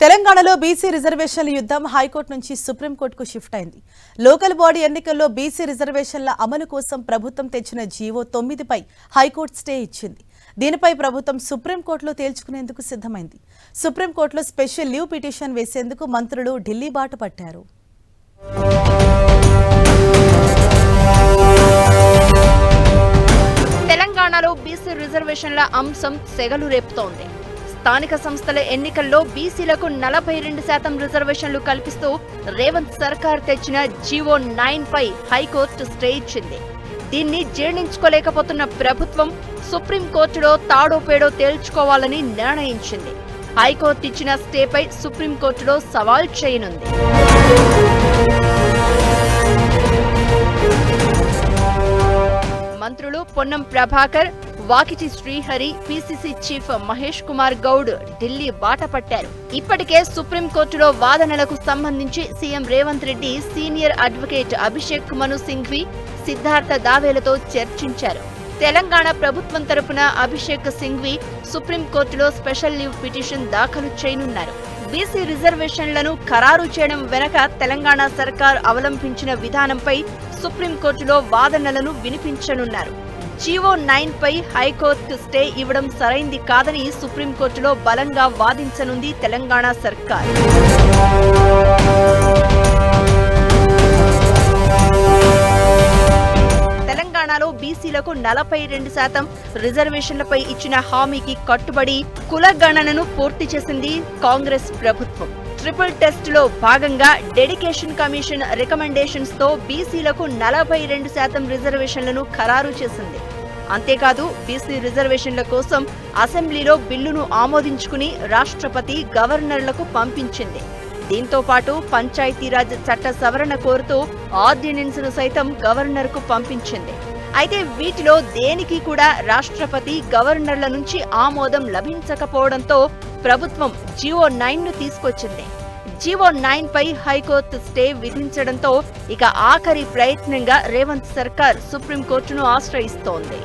తెలంగాణలో బీసీ రిజర్వేషన్ల యుద్ధం హైకోర్టు నుంచి సుప్రీంకోర్టుకు షిఫ్ట్ అయింది. లోకల్ బాడీ ఎన్నికల్లో బీసీ రిజర్వేషన్ల అమలు కోసం ప్రభుత్వం తెచ్చిన జీవో తొమ్మిదిపై హైకోర్టు స్టే ఇచ్చింది. దీనిపై ప్రభుత్వం సుప్రీంకోర్టులో తేల్చుకునేందుకు సిద్ధమైంది. సుప్రీంకోర్టులో స్పెషల్ లీవ్ పిటిషన్ వేసేందుకు మంత్రులు ఢిల్లీ బాట పట్టారు. తెలంగాణలో బీసీ రిజర్వేషన్ల అంశం సెగలు రేపుతోంది. స్థానిక సంస్థల ఎన్నికల్లో బీసీలకు నలభై రెండు శాతం రిజర్వేషన్లు కల్పిస్తూ రేవంత్ సర్కార్ తెచ్చిన జీవో నైన్ పై హైకోర్టు స్టే ఇచ్చింది. దీన్ని జీర్ణించుకోలేకపోతున్న ప్రభుత్వం సుప్రీంకోర్టులో తాడో పేడో తేల్చుకోవాలని నిర్ణయించింది. హైకోర్టు ఇచ్చిన స్టేపై సుప్రీంకోర్టులో సవాల్ చేయనుంది. మంత్రులు పొన్నం ప్రభాకర్ వాకిటి శ్రీహరి పిసిసి చీఫ్ మహేష్ కుమార్ గౌడ్ ఢిల్లీ బాట పట్టారు. ఇప్పటికే సుప్రీంకోర్టులో వాదనలకు సంబంధించి CM Revanth Reddy senior advocate Abhishek Manu Singhvi Siddhartha దావేలతో చర్చించారు. తెలంగాణ ప్రభుత్వం తరపున అభిషేక్ సింఘ్వి సుప్రీంకోర్టులో స్పెషల్ లీవ్ పిటిషన్ దాఖలు చేయనున్నారు. బీసీ రిజర్వేషన్లను ఖరారు చేయడం వెనక తెలంగాణ సర్కార్ అవలంబించిన విధానంపై సుప్రీంకోర్టులో వాదనలను వినిపించనున్నారు. జీవో నైన్ పై హైకోర్టు స్టే ఇవ్వడం సరైంది కాదని సుప్రీంకోర్టులో బలంగా వాదించనుంది తెలంగాణ సర్కార్. తెలంగాణలో బీసీలకు నలభై రెండు శాతం రిజర్వేషన్లపై ఇచ్చిన హామీకి కట్టుబడి కుల గణనను పూర్తి చేసింది కాంగ్రెస్ ప్రభుత్వం. ట్రిపుల్ టెస్ట్లో భాగంగా డెడికేషన్ కమిషన్ రికమెండేషన్స్తో బీసీలకు నలభై రెండు శాతం రిజర్వేషన్లను ఖరారు చేసింది. అంతేకాదు బీసీ రిజర్వేషన్ల కోసం అసెంబ్లీలో బిల్లును ఆమోదించుకుని రాష్ట్రపతి గవర్నర్లకు పంపించింది. దీంతో పాటు పంచాయతీరాజ్ చట్ట సవరణ కోరుతూ ఆర్డినెన్స్ను సైతం గవర్నర్కు పంపించింది. అయితే వీటిలో దేనికి కూడా రాష్ట్రపతి గవర్నర్ల నుంచి ఆమోదం లభించకపోవడంతో ప్రభుత్వం జియో నైన్ను తీసుకొచ్చింది. జివో నైన్ పై హైకోర్టు స్టే విధించడంతో ఇక ఆఖరి ప్రయత్నంగా రేవంత్ సర్కార్ సుప్రీంకోర్టును ఆశ్రయిస్తోంది.